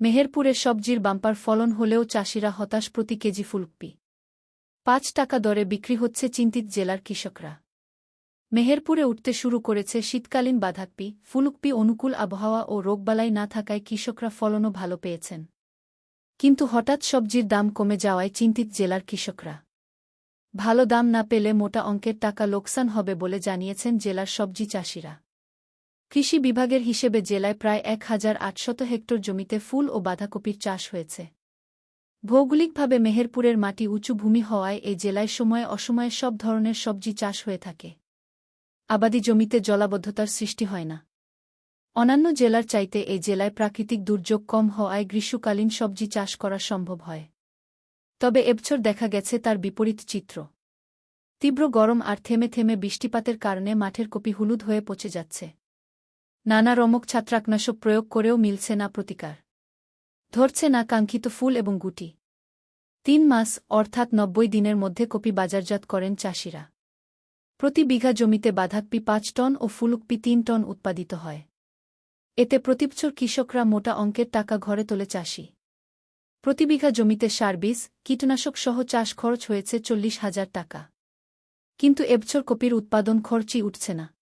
মেহেরপুরে সবজির বাম্পার ফলন হলেও চাষিরা হতাশ প্রতি কেজি ফুলকপি। পাঁচ টাকা দরে বিক্রি হচ্ছে চিন্তিত জেলার কৃষকরা। মেহেরপুরে উঠতে শুরু করেছে শীতকালীন বাধাকপি, ফুলকপি অনুকূল আবহাওয়া ও রোগবালাই না থাকায় কৃষকরা ফলনও ভালো পেয়েছেন। কিন্তু হঠাৎ সবজির দাম কমে যাওয়ায় চিন্তিত জেলার কৃষকরা। ভালো দাম না পেলে মোটা অঙ্কের টাকা লোকসান হবে বলে জানিয়েছেন জেলার সবজি চাষিরা। কৃষি বিভাগের হিসেবে জেলায় প্রায় এক হাজার আটশত হেক্টর জমিতে ফুল ও বাঁধাকপির চাষ হয়েছে। ভৌগোলিকভাবে মেহেরপুরের মাটি উঁচু ভূমি হওয়ায় এই জেলায় সময়ে অসময়ে সব ধরনের সবজি চাষ হয়ে থাকে। আবাদি জমিতে জলাবদ্ধতার সৃষ্টি হয় না। অন্যান্য জেলার চাইতে এই জেলায় প্রাকৃতিক দুর্যোগ কম হওয়ায় গ্রীষ্মকালীন সবজি চাষ করা সম্ভব হয়। তবে এবছর দেখা গেছে তার বিপরীত চিত্র। তীব্র গরম আর থেমে থেমে বৃষ্টিপাতের কারণে মাঠের কপি হলুদ হয়ে পচে যাচ্ছে। নানা রমক ছাত্রাকনাশক প্রয়োগ করেও মিলছে না প্রতিকার। ধরছে না কাঙ্ক্ষিত ফুল এবং গুটি। তিন মাস, অর্থাৎ নব্বই দিনের মধ্যে কপি বাজারজাত করেন চাষিরা। প্রতি বিঘা জমিতে বাধাকপি পাঁচ টন ও ফুলকপি তিন টন উৎপাদিত হয়। এতে প্রতিবছর কৃষকরা মোটা অঙ্কের টাকা ঘরে তোলে চাষি। প্রতি বিঘা জমিতে সার বীজ, কীটনাশক সহ চাষ খরচ হয়েছে চল্লিশ হাজার টাকা। কিন্তু এবছর কপির উৎপাদন খরচই উঠছে না।